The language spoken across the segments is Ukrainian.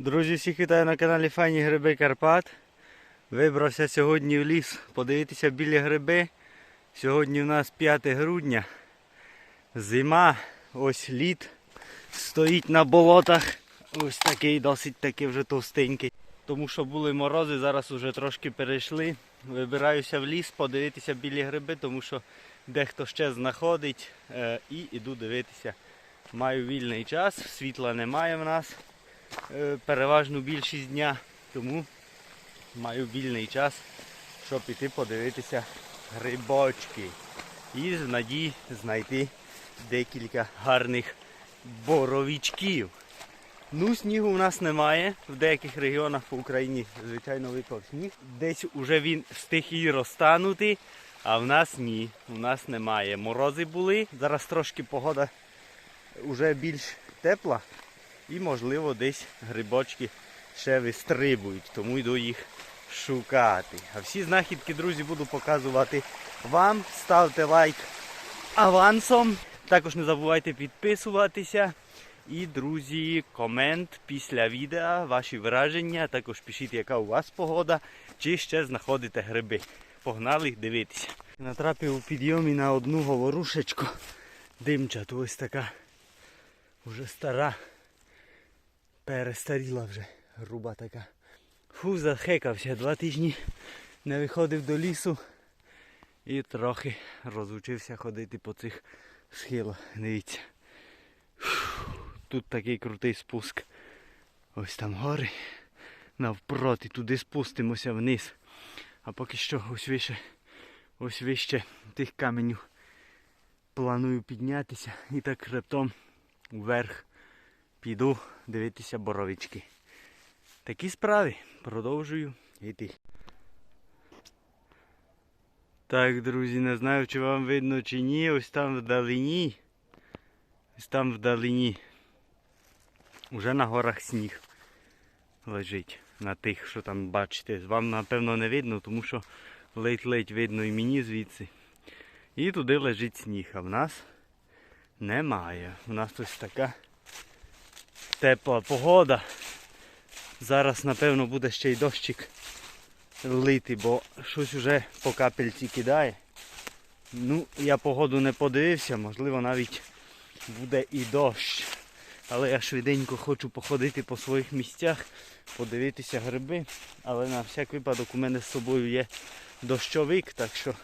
Друзі, всіх вітаю на каналі Файні Гриби Карпат. Вибрався сьогодні в ліс подивитися білі гриби. Сьогодні у нас 5 грудня. Зима, ось лід стоїть на болотах. Ось такий досить таки вже товстенький. Тому що були морози, зараз вже трошки перейшли. Вибираюся в ліс подивитися білі гриби, тому що дехто ще знаходить е, і іду дивитися. Маю вільний час, світла немає в нас переважну більшість дня, тому маю вільний час, щоб піти подивитися грибочки. І з надії знайти декілька гарних боровичків. Ну, снігу у нас немає. В деяких регіонах по Україні, звичайно, випав сніг. Десь уже він встиг і розтанути, а в нас ні. У нас немає. Морози були. Зараз трошки погода вже більш тепла. І можливо десь грибочки ще вистрибують, тому йду їх шукати. А всі знахідки, друзі, буду показувати вам. Ставте лайк авансом. Також не забувайте підписуватися. І, друзі, комент після відео, ваші враження. Також пишіть, яка у вас погода, чи ще знаходите гриби. Погнали дивитися. Натрапив у підйомі на одну говорушечку. Димчату, ось така. Уже стара. Перестаріла вже, груба така. Фу, захекався, два тижні не виходив до лісу і трохи розучився ходити по цих схилах. Дивіться. Тут такий крутий спуск. Ось там гори. Навпроти туди спустимося вниз. А поки що ось вище, ось вище тих каменів планую піднятися і так хребтом вверх піду дивитися боровички. Такі справи. Продовжую йти. Так, друзі, не знаю, чи вам видно чи ні. Ось там вдалині. Ось там вдалині. Уже на горах сніг лежить. На тих, що там бачите. Вам напевно не видно, тому що ледь-ледь видно і мені звідси. І туди лежить сніг, а в нас немає. У нас ось така тепла погода. Зараз, напевно, буде ще й дощик лити, бо щось уже по капельці кидає. Ну, я погоду не подивився, можливо навіть буде і дощ. Але я швиденько хочу походити по своїх місцях, подивитися гриби. Але на всяк випадок у мене з собою є дощовик, так що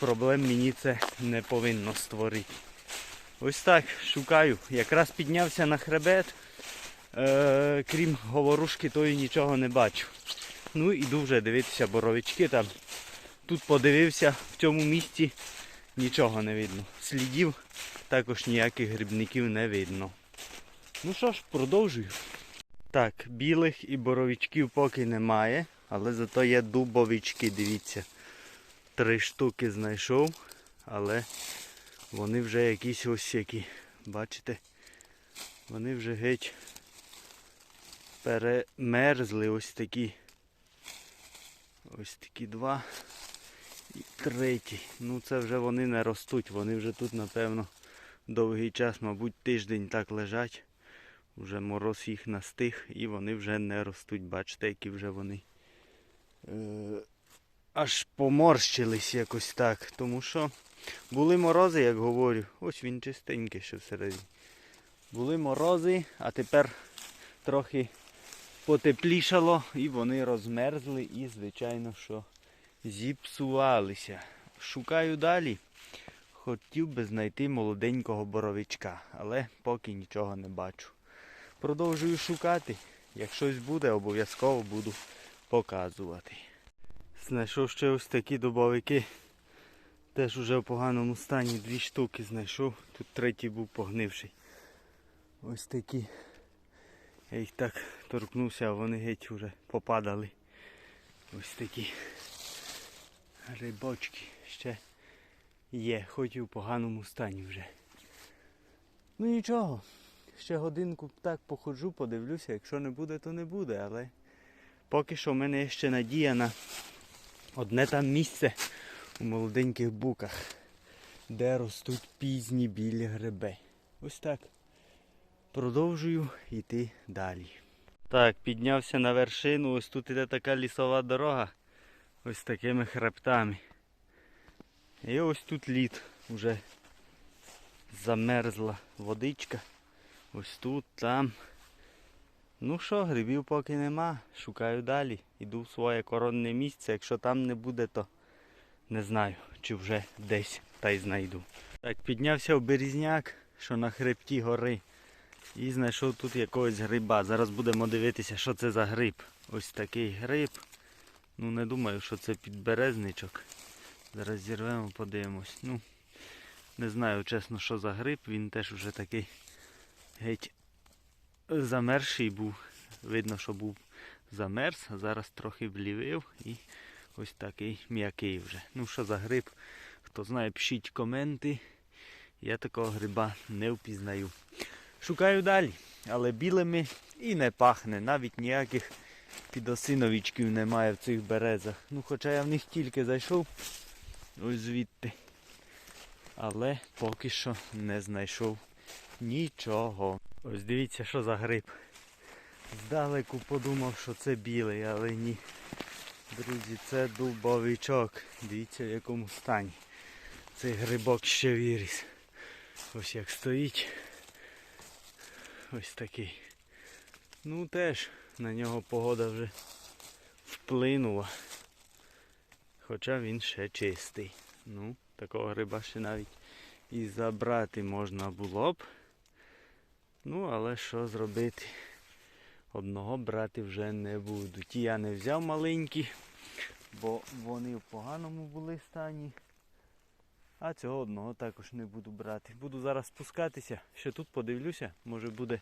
проблем мені це не повинно створити. Ось так шукаю. Якраз піднявся на хребет. Е, крім говорушки, тої нічого не бачу. Ну іду вже дивитися боровички там. Тут подивився в цьому місці, нічого не видно. Слідів також ніяких грибників не видно. Ну що ж, продовжую. Так, білих і боровичків поки немає, але зато є дубовички, дивіться. Три штуки знайшов, але вони вже якісь ось які. Бачите? Вони вже геть перемерзли ось такі. Ось такі два. І третій. Ну це вже вони не ростуть. Вони вже тут, напевно, довгий час, мабуть, тиждень так лежать. Уже мороз їх настиг і вони вже не ростуть. Бачите, які вже вони е, аж поморщились якось так. Тому що були морози, як говорю. Ось він чистенький ще всередині. Були морози, а тепер трохи потеплішало і вони розмерзли і, звичайно, що зіпсувалися. Шукаю далі. Хотів би знайти молоденького боровичка, але поки нічого не бачу. Продовжую шукати. Як щось буде, обов'язково буду показувати. Знайшов ще ось такі дубовики. Теж уже в поганому стані дві штуки знайшов. Тут третій був погнивший. Ось такі. Я їх так торкнувся, а вони геть вже попадали. Ось такі грибочки ще є, хоч і в поганому стані вже. Ну нічого, ще годинку так походжу, подивлюся, якщо не буде, то не буде, але поки що в мене ще надія на одне там місце у молоденьких буках, де ростуть пізні білі гриби. Ось так. Продовжую йти далі. Так, піднявся на вершину. Ось тут іде така лісова дорога. Ось такими хребтами. І ось тут лід. Уже замерзла водичка. Ось тут, там. Ну що, грибів поки нема. Шукаю далі. Іду в своє коронне місце. Якщо там не буде, то не знаю, чи вже десь та й знайду. Так, піднявся в Берізняк, що на хребті гори. І знайшов тут якогось гриба. Зараз будемо дивитися, що це за гриб. Ось такий гриб. Ну не думаю, що це підберезничок. Зараз зірвемо, подивимось. Ну, не знаю чесно, що за гриб. Він теж вже такий геть замерзший був. Видно, що був замерз, а зараз трохи влівив і ось такий м'який вже. Ну що за гриб? Хто знає, пишіть коменти. Я такого гриба не впізнаю. Шукаю далі, але білими і не пахне. Навіть ніяких підосиновичків немає в цих березах. Ну хоча я в них тільки зайшов ось звідти. Але поки що не знайшов нічого. Ось дивіться, що за гриб. Здалеку подумав, що це білий, але ні. Друзі, це дубовичок. Дивіться в якому стані. Цей грибок ще виріс. Ось як стоїть. Ось такий. Ну теж на нього погода вже вплинула. Хоча він ще чистий. Ну, такого гриба ще навіть і забрати можна було б. Ну, але що зробити? Одного брати вже не буду. Ті я не взяв маленькі, бо вони в поганому були стані. А цього одного також не буду брати. Буду зараз спускатися, ще тут подивлюся, може буде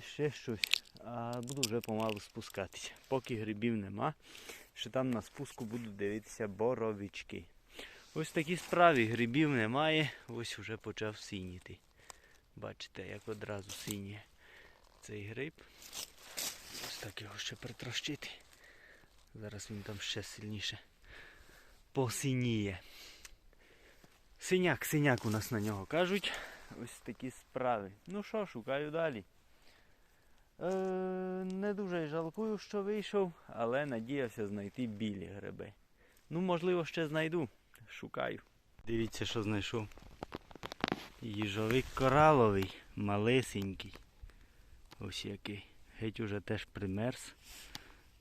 ще щось. А буду вже помалу спускатися. Поки грибів нема. Ще там на спуску буду дивитися боровички. Ось такі справи, грибів немає, ось вже почав сініти. Бачите, як одразу синіє цей гриб. Ось так його ще притрощити. Зараз він там ще сильніше посиніє. Синяк, синяк у нас на нього кажуть. Ось такі справи. Ну що, шукаю далі. Е, не дуже жалкую, що вийшов, але надіявся знайти білі гриби. Ну, можливо, ще знайду. Шукаю. Дивіться, що знайшов. Їжовик кораловий, малесенький. Ось який. Геть уже теж примерз.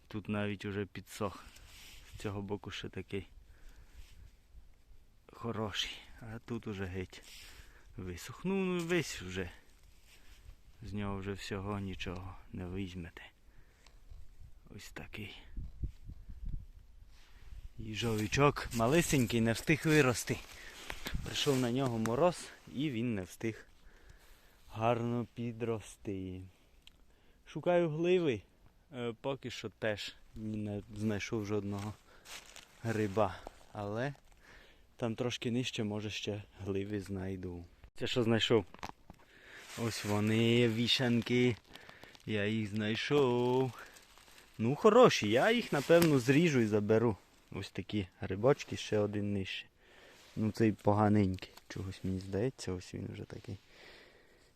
Тут навіть уже підсох. З цього боку ще такий хороший. А тут уже геть висох. Ну, ну весь вже. З нього вже всього нічого не візьмете. Ось такий. Їжовичок малесенький, не встиг вирости. Прийшов на нього мороз і він не встиг гарно підрости. Шукаю гливи, Е, поки що теж не знайшов жодного гриба. Але там трошки нижче, може ще гливи знайду. Це що знайшов? Ось вони, вішанки. Я їх знайшов. Ну, хороші, я їх напевно зріжу і заберу. Ось такі грибочки, ще один нижче. Ну цей поганенький. Чогось мені здається, ось він вже такий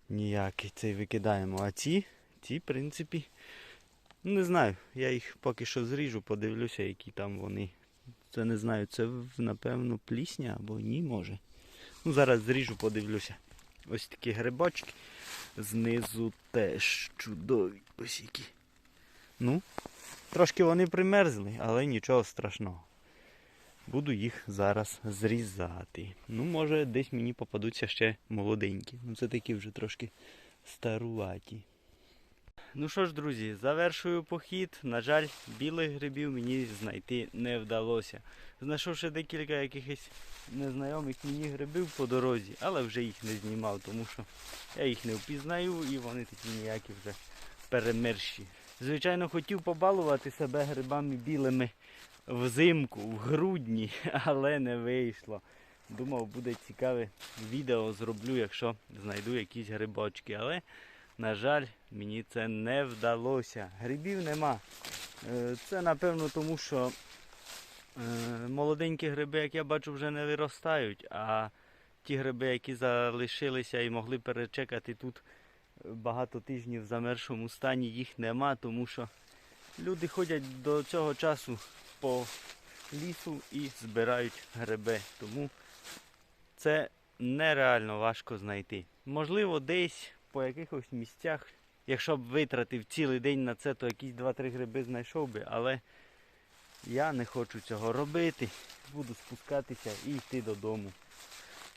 ніякий. Цей викидаємо. А ці, ці, в принципі, не знаю. Я їх поки що зріжу, подивлюся, які там вони. Це не знаю, це напевно плісня або ні, може. Ну зараз зріжу, подивлюся. Ось такі грибочки. Знизу теж чудові. Ось. Ну, трошки вони примерзли, але нічого страшного. Буду їх зараз зрізати. Ну, може, десь мені попадуться ще молоденькі. Ну, це такі вже трошки старуваті. Ну що ж, друзі, завершую похід. На жаль, білих грибів мені знайти не вдалося. Знайшов ще декілька якихось незнайомих мені грибів по дорозі, але вже їх не знімав, тому що я їх не впізнаю і вони такі ніякі вже перемерші. Звичайно, хотів побалувати себе грибами білими взимку, в грудні, але не вийшло. Думав, буде цікаве відео зроблю, якщо знайду якісь грибочки. Але, на жаль, мені це не вдалося. Грибів нема. Е, Це напевно тому, що е, молоденькі гриби, як я бачу, вже не виростають. А ті гриби, які залишилися і могли перечекати тут багато тижнів в замершому стані їх нема, тому що люди ходять до цього часу по лісу і збирають гриби. Тому це нереально важко знайти. Можливо, десь по якихось місцях, якщо б витратив цілий день на це, то якісь 2-3 гриби знайшов би, але я не хочу цього робити. Буду спускатися і йти додому.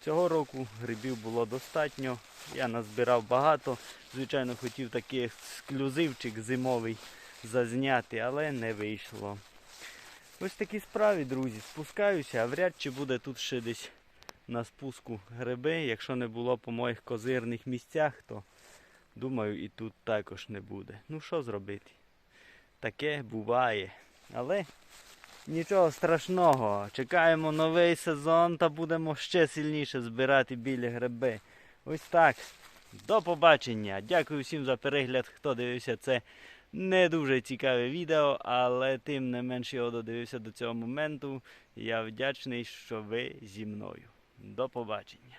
Цього року грибів було достатньо. Я назбирав багато. Звичайно, хотів такий ексклюзивчик зимовий зазняти, але не вийшло. Ось такі справи, друзі. Спускаюся, а вряд чи буде тут ще десь на спуску гриби. Якщо не було по моїх козирних місцях, то думаю і тут також не буде. Ну що зробити? Таке буває. Але нічого страшного. Чекаємо новий сезон та будемо ще сильніше збирати білі гриби. Ось так. До побачення. Дякую всім за перегляд, хто дивився це не дуже цікаве відео, але тим не менш його додивився до цього моменту. Я вдячний, що ви зі мною. До побачення.